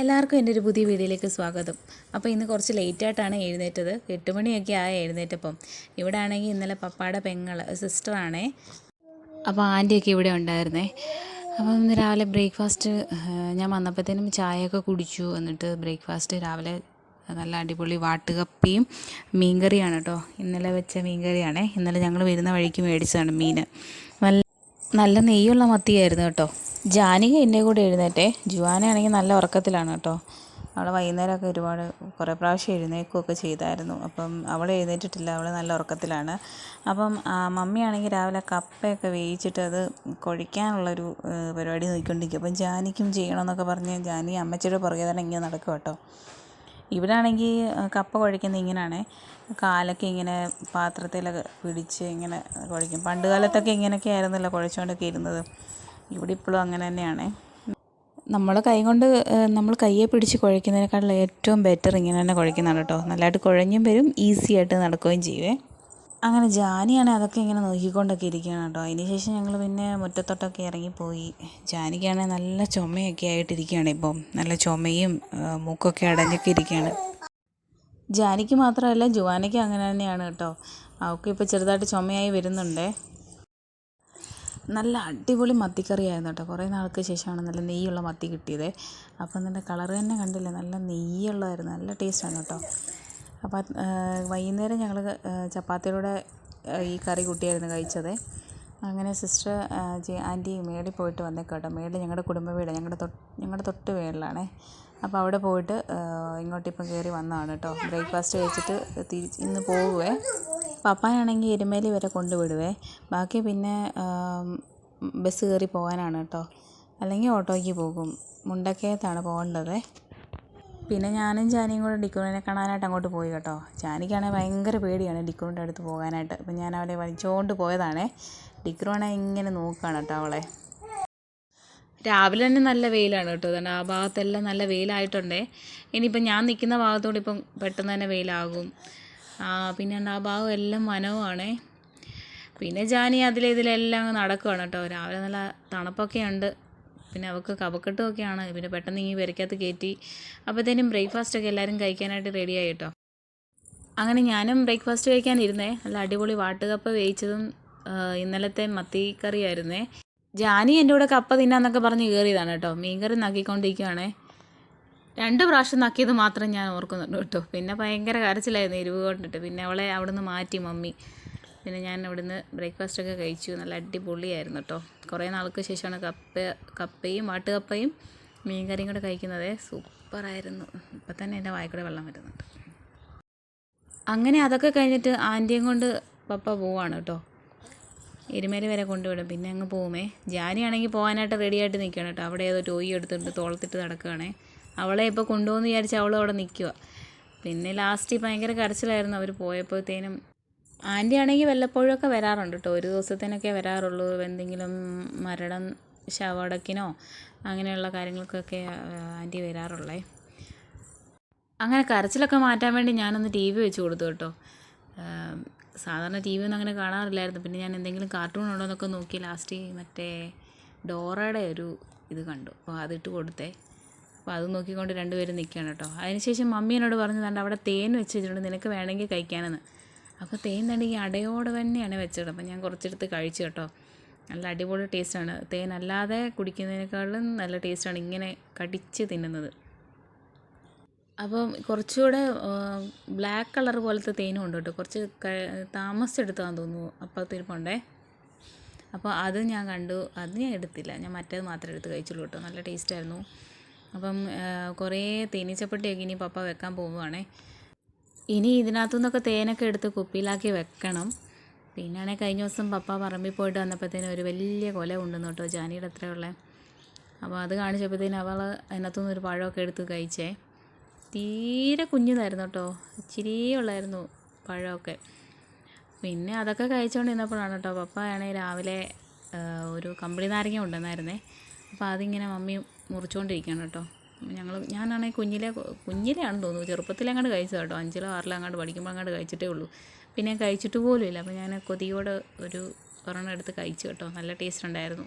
എല്ലാവർക്കും എന്റെ ഒരു പുതിയ വീഡിയോയിലേക്ക് സ്വാഗതം. അപ്പോൾ ഇന്ന് കുറച്ച് ലേറ്റായിട്ടാണ് എഴുന്നേറ്റത്. എട്ട് മണിയൊക്കെ ആയി എഴുന്നേറ്റപ്പം. ഇവിടെ ആണെങ്കിൽ ഇന്നലെ പപ്പായുടെ പെങ്ങൾ സിസ്റ്ററാണേ. അപ്പോൾ ആന്റിയൊക്കെ ഇവിടെ ഉണ്ടായിരുന്നേ. അപ്പം ഇന്ന് രാവിലെ ബ്രേക്ക്ഫാസ്റ്റ് ഞാൻ വന്നപ്പോഴത്തേനും ചായയൊക്കെ കുടിച്ചു. എന്നിട്ട് ബ്രേക്ക്ഫാസ്റ്റ് രാവിലെ നല്ല അടിപൊളി വാട്ടുകപ്പിയും മീൻകറിയാണ് കേട്ടോ. ഇന്നലെ വെച്ച മീൻകറിയാണേ. ഇന്നലെ ഞങ്ങൾ വരുന്ന വഴിക്ക് മേടിച്ചതാണ് മീൻ. നല്ല നല്ല നെയ്യുള്ള മത്തിയായിരുന്നു കേട്ടോ. ജാനിക എന്റെ കൂടെ എഴുന്നേറ്റേ. ജുവാനയാണെങ്കിൽ നല്ല ഉറക്കത്തിലാണ് കേട്ടോ. അവൾ വൈകുന്നേരമൊക്കെ ഒരുപാട് കുറേ പ്രാവശ്യം എഴുന്നേൽക്കുകയൊക്കെ ചെയ്തായിരുന്നു. അപ്പം അവൾ എഴുന്നേറ്റിട്ടില്ല അവൾ നല്ല ഉറക്കത്തിലാണ്. അപ്പം മമ്മിയാണെങ്കിൽ രാവിലെ കപ്പയൊക്കെ വേവിച്ചിട്ട് അത് കുഴിക്കാനുള്ളൊരു പരിപാടി നോക്കിക്കൊണ്ടിരിക്കും. അപ്പം ജാനിക്കും ചെയ്യണമെന്നൊക്കെ പറഞ്ഞ് ജാനി അമ്മച്ചിയുടെ പുറകെ തന്നെ ഇങ്ങനെ നടക്കും കേട്ടോ. ഇവിടെ ആണെങ്കിൽ കപ്പ കുഴയ്ക്കുന്നത് ഇങ്ങനെയാണ് കാലൊക്കെ ഇങ്ങനെ പാത്രത്തിലൊക്കെ പിടിച്ച് ഇങ്ങനെ കുഴയ്ക്കും പണ്ട് കാലത്തൊക്കെ ഇങ്ങനെയൊക്കെ ആയിരുന്നല്ലോ കുഴച്ചുകൊണ്ടൊക്കെ ഇരുന്നത്. ഇവിടെ ഇപ്പോഴും അങ്ങനെ തന്നെയാണ്. നമ്മൾ കൈ കൊണ്ട് നമ്മൾ കയ്യെ പിടിച്ച് കുഴയ്ക്കുന്നതിനേക്കാളും ഏറ്റവും ബെറ്റർ ഇങ്ങനെ തന്നെ കുഴയ്ക്കുന്നതാണ് കേട്ടോ. നല്ലതായിട്ട് കുഴഞ്ഞും വരും ഈസി ആയിട്ട് നടക്കുകയും ചെയ്യുവേ. അങ്ങനെ ജാനിയാണ് അതൊക്കെ ഇങ്ങനെ നോക്കിക്കൊണ്ടൊക്കെ ഇരിക്കുകയാണ് കേട്ടോ. അതിന് ശേഷം ഞങ്ങൾ പിന്നെ മുറ്റത്തോട്ടൊക്കെ ഇറങ്ങിപ്പോയി. ജാനിക്കാണെങ്കിൽ നല്ല ചുമയൊക്കെ ആയിട്ടിരിക്കുകയാണ് ഇപ്പം. നല്ല ചുമയും മൂക്കൊക്കെ അടഞ്ഞൊക്കെ ഇരിക്കുകയാണ്. ജാനിക്ക് മാത്രമല്ല ജുവാനയ്ക്ക് അങ്ങനെ തന്നെയാണ് കേട്ടോ. അവൾക്ക് ഇപ്പോൾ ചെറുതായിട്ട് ചുമയായി വരുന്നുണ്ടേ. നല്ല അടിപൊളി മത്തിക്കറിയായിരുന്നു കേട്ടോ. കുറേ നാൾക്ക് ശേഷമാണ് നല്ല നെയ്യുള്ള മത്തി കിട്ടിയത്. അപ്പം അതിന്റെ കളറ് തന്നെ കണ്ടില്ലേ? നല്ല നെയ്യുള്ളതായിരുന്നു. നല്ല ടേസ്റ്റാണ് കേട്ടോ. അപ്പോൾ വൈകുന്നേരം ഞങ്ങൾ ചപ്പാത്തിയുടെ ഈ കറി കൂട്ടിയായിരുന്നു കഴിച്ചത്. അങ്ങനെ സിസ്റ്റർ ആന്റി മേളിൽ പോയിട്ട് വന്നേക്കാട്ടോ മേളിൽ ഞങ്ങളുടെ കുടുംബ വീട്. ഞങ്ങളുടെ തൊട്ട് ഞങ്ങളുടെ തൊട്ട് മേളിലാണേ. അപ്പോൾ അവിടെ പോയിട്ട് ഇങ്ങോട്ടിപ്പം കയറി വന്നതാണ് കേട്ടോ. ബ്രേക്ക്ഫാസ്റ്റ് കഴിച്ചിട്ട് തിരിച്ച് ഇന്ന് പോകുവേ പപ്പായാണെങ്കിൽ എരുമേലി വരെ കൊണ്ടുവിടുവേ. ബാക്കി പിന്നെ ബസ് കയറി പോകാനാണ് കേട്ടോ. അല്ലെങ്കിൽ ഓട്ടോയ്ക്ക് പോകും. മുണ്ടക്കയത്താണ് പോകേണ്ടത്. പിന്നെ ഞാനും ചാനിയും കൂടെ ഡിക്കുറിനെ കാണാനായിട്ട് അങ്ങോട്ട് പോയി കേട്ടോ. ജാനിക്കാണെങ്കിൽ ഭയങ്കര പേടിയാണ് ഡിക്കുറിന്റെ അടുത്ത് പോകാനായിട്ട്. അപ്പം ഞാൻ അവളെ വലിച്ചുകൊണ്ട് പോയതാണേ. ഡിക്കുറാണെ ഇങ്ങനെ നോക്കുകയാണ് കേട്ടോ അവളെ. രാവിലെ തന്നെ നല്ല വെയിലാണ് കേട്ടോ. അതുകൊണ്ട് ആ ഭാഗത്തെല്ലാം നല്ല വെയിലായിട്ടുണ്ടേ. ഇനിയിപ്പം ഞാൻ നിൽക്കുന്ന ഭാഗത്തോട് ഇപ്പം പെട്ടെന്ന് തന്നെ വെയിലാകും. പിന്നെ ആ ഭാഗം എല്ലാം വനവുമാണേ പിന്നെ ജാനി അതിലെ ഇതിലെല്ലാം അങ്ങ് നടക്കുവാണ് കേട്ടോ. രാവിലെ നല്ല തണുപ്പൊക്കെ ഉണ്ട്. പിന്നെ അവൾക്ക് കഫക്കെട്ടുമൊക്കെയാണ്. പിന്നെ പെട്ടെന്ന് ഈ വരയ്ക്കകത്ത് കയറ്റി അപ്പോഴത്തേനും ബ്രേക്ക്ഫാസ്റ്റൊക്കെ എല്ലാവരും കഴിക്കാനായിട്ട് റെഡിയായി കേട്ടോ. അങ്ങനെ ഞാനും ബ്രേക്ക്ഫാസ്റ്റ് കഴിക്കാനിരുന്നേ. നല്ല അടിപൊളി വാട്ടുകപ്പ വേവിച്ചതും ഇന്നലത്തെ മത്തി കറിയായിരുന്നേ ജാനി എന്റെ കൂടെ കപ്പ തിന്നാന്നൊക്കെ പറഞ്ഞ് കയറിയതാണ് കേട്ടോ. മീൻകറി നക്കിക്കൊണ്ടിരിക്കുകയാണേ രണ്ട് പ്രാവശ്യം നക്കിയത് മാത്രം ഞാൻ ഓർക്കുന്നുണ്ട് കേട്ടോ. പിന്നെ ഭയങ്കര കരച്ചിലായിരുന്നു എരിവ് കൊണ്ടിട്ട്. പിന്നെ അവളെ അവിടുന്ന് മാറ്റി മമ്മി. പിന്നെ ഞാൻ അവിടുന്ന് ബ്രേക്ക്ഫാസ്റ്റൊക്കെ കഴിച്ചു. നല്ല അടിപൊളിയായിരുന്നു കേട്ടോ. കുറേ നാൾക്ക് ശേഷമാണ് കപ്പ കപ്പയും വാട്ടുകപ്പയും മീൻകറിയും കൂടെ കഴിക്കുന്നത്. സൂപ്പറായിരുന്നു. ഇപ്പം തന്നെ എന്റെ വായിക്കൂടെ വെള്ളം വരുന്നുണ്ട്. അങ്ങനെ അതൊക്കെ കഴിഞ്ഞിട്ട് ആന്റിയും കൊണ്ട് പപ്പ പോവാണ് കേട്ടോ. എരുമേലി വരെ കൊണ്ടുവിടും. പിന്നെ അങ്ങ് പോവുമേ. ജാനിയാണെങ്കിൽ പോകാനായിട്ട് റെഡിയായിട്ട് നിൽക്കുകയാണ് കേട്ടോ. അവിടെ ഏതോ ടോയി എടുത്തിട്ട് തോളത്തിട്ട് നടക്കുകയാണേ. അവളെ ഇപ്പോൾ കൊണ്ടുപോകുന്നു വിചാരിച്ച് അവൾ അവിടെ നിൽക്കുക പിന്നെ ലാസ്റ്റ് ഭയങ്കര കരച്ചിലായിരുന്നു അവർ പോയപ്പോഴത്തേനും. ആന്റി ആണെങ്കിൽ വല്ലപ്പോഴൊക്കെ വരാറുണ്ട് കേട്ടോ ഒരു ദിവസത്തേനൊക്കെ വരാറുള്ളൂ. എന്തെങ്കിലും മരണം ശവടക്കിനോ അങ്ങനെയുള്ള കാര്യങ്ങൾക്കൊക്കെ ആന്റി വരാറുള്ളേ. അങ്ങനെ കരച്ചിലൊക്കെ മാറ്റാൻ വേണ്ടി ഞാനൊന്ന് ടി വി വെച്ച് കൊടുത്തു കേട്ടോ സാധാരണ ടി വി ഒന്നും അങ്ങനെ കാണാറില്ലായിരുന്നു. പിന്നെ ഞാൻ എന്തെങ്കിലും കാർട്ടൂൺ ഉണ്ടോ എന്നൊക്കെ നോക്കി ലാസ്റ്റ് മറ്റേ ഡോറയുടെ ഒരു ഇത് കണ്ടു. അപ്പോൾ അതിട്ട് കൊടുത്തേ. അപ്പോൾ അത് നോക്കിക്കൊണ്ട് രണ്ടുപേരും നിൽക്കുകയാണ് കേട്ടോ. അതിനുശേഷം മമ്മി എന്നോട് പറഞ്ഞു തണ്ട് അവിടെ തേൻ വെച്ച് വെച്ചിട്ടുണ്ട് നിനക്ക് വേണമെങ്കിൽ കഴിക്കാനെന്ന്. അപ്പോൾ തേൻ തണ്ടെങ്കിൽ അടയോടെ തന്നെയാണ് വെച്ചത്. അപ്പോൾ ഞാൻ കുറച്ചെടുത്ത് കഴിച്ചു കേട്ടോ. നല്ല അടിപൊളി ടേസ്റ്റാണ്. തേൻ അല്ലാതെ കുടിക്കുന്നതിനേക്കാളും നല്ല ടേസ്റ്റാണ് ഇങ്ങനെ കടിച്ച് തിന്നുന്നത്. അപ്പം കുറച്ചുകൂടെ ബ്ലാക്ക് കളർ പോലത്തെ തേനും ഉണ്ട് കേട്ടോ. കുറച്ച് താമസിച്ചെടുത്താന്ന് തോന്നുന്നു അപ്പത്തിരിപ്പുണ്ടേ അപ്പോൾ അത് ഞാൻ കണ്ടു. അത് ഞാൻ എടുത്തില്ല. ഞാൻ മറ്റേത് മാത്രമേ എടുത്ത് കഴിച്ചുള്ളൂ കേട്ടോ. നല്ല ടേസ്റ്റായിരുന്നു. അപ്പം കുറേ തേനീച്ചപ്പെട്ടിയൊക്കെ ഇനി പപ്പ വെക്കാൻ പോവുകയാണേ ഇനി ഇതിനകത്തു നിന്നൊക്കെ തേനൊക്കെ എടുത്ത് കുപ്പിയിലാക്കി വെക്കണം. പിന്നെയാണെങ്കിൽ കഴിഞ്ഞ ദിവസം പപ്പ പറമ്പിൽ പോയിട്ട് വന്നപ്പോഴത്തേനും ഒരു വലിയ കൊല ഉണ്ടെന്ന് കേട്ടോ ജാനിയുടെ അത്രയുള്ള അപ്പോൾ അത് കാണിച്ചപ്പോഴത്തേനും അവൾ അതിനകത്തുനിന്ന് ഒരു പഴമൊക്കെ എടുത്ത് കഴിച്ചേ. തീരെ കുഞ്ഞതായിരുന്നു കേട്ടോ. ഇച്ചിരി ഉള്ളായിരുന്നു പഴമൊക്കെ. പിന്നെ അതൊക്കെ കഴിച്ചുകൊണ്ട് ഇരുന്നപ്പോഴാണ് കേട്ടോ പപ്പ ആണെങ്കിൽ രാവിലെ ഒരു കമ്പിളി നാരങ്ങ കൊണ്ടുവന്നായിരുന്നേ. അപ്പോൾ അതിങ്ങനെ മമ്മി മുറിച്ചുകൊണ്ടിരിക്കുകയാണ് കേട്ടോ. ഞങ്ങൾ ഞാനാണെങ്കിൽ കുഞ്ഞിലെ കുഞ്ഞിലെയാണ് തോന്നുന്നു. ചെറുപ്പത്തിലെങ്ങാണ്ട് കഴിച്ചത് കേട്ടോ അഞ്ചിലോ ആറിലോ അങ്ങാണ്ട് പഠിക്കുമ്പോൾ അങ്ങാണ്ട് കഴിച്ചിട്ടേ ഉള്ളൂ. പിന്നെ കഴിച്ചിട്ട് പോലും ഇല്ല അപ്പോൾ ഞാൻ കൊതിയോടെ ഒരു ഒരെണ്ണം എടുത്ത് കഴിച്ചു കേട്ടോ. നല്ല ടേസ്റ്റ് ഉണ്ടായിരുന്നു.